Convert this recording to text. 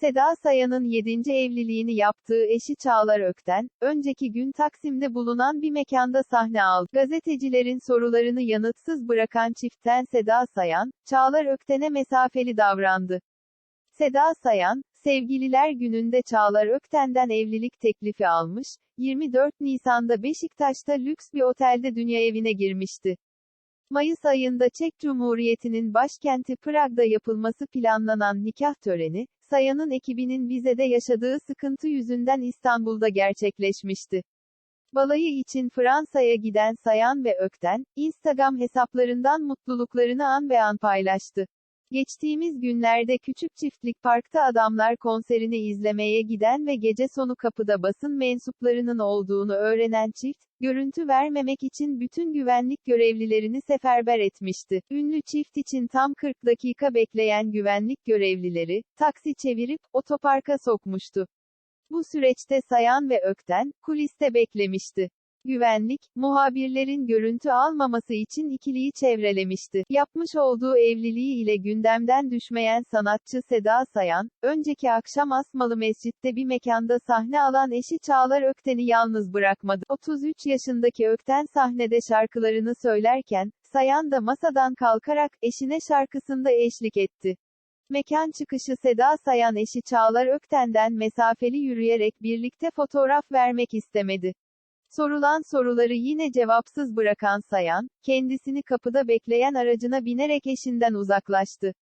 Seda Sayan'ın 7. evliliğini yaptığı eşi Çağlar Ökten, önceki gün Taksim'de bulunan bir mekanda sahne aldı. Gazetecilerin sorularını yanıtsız bırakan çiftten Seda Sayan, Çağlar Ökten'e mesafeli davrandı. Seda Sayan, Sevgililer Günü'nde Çağlar Ökten'den evlilik teklifi almış, 24 Nisan'da Beşiktaş'ta lüks bir otelde dünya evine girmişti. Mayıs ayında Çek Cumhuriyeti'nin başkenti Prag'da yapılması planlanan nikah töreni, Sayan'ın ekibinin vizede yaşadığı sıkıntı yüzünden İstanbul'da gerçekleşmişti. Balayı için Fransa'ya giden Sayan ve Ökten, Instagram hesaplarından mutluluklarını an be an paylaştı. Geçtiğimiz günlerde Küçük Çiftlik Park'ta Adamlar konserini izlemeye giden ve gece sonu kapıda basın mensuplarının olduğunu öğrenen çift, görüntü vermemek için bütün güvenlik görevlilerini seferber etmişti. Ünlü çift için tam 40 dakika bekleyen güvenlik görevlileri, taksi çevirip, otoparka sokmuştu. Bu süreçte Sayan ve Ökten, kuliste beklemişti. Güvenlik, muhabirlerin görüntü almaması için ikiliyi çevrelemişti. Yapmış olduğu evliliği ile gündemden düşmeyen sanatçı Seda Sayan, önceki akşam Asmalı Mescid'de bir mekanda sahne alan eşi Çağlar Ökten'i yalnız bırakmadı. 33 yaşındaki Ökten sahnede şarkılarını söylerken, Sayan da masadan kalkarak, eşine şarkısında eşlik etti. Mekan çıkışı Seda Sayan eşi Çağlar Ökten'den mesafeli yürüyerek birlikte fotoğraf vermek istemedi. Sorulan soruları yine cevapsız bırakan Sayan, kendisini kapıda bekleyen aracına binerek eşinden uzaklaştı.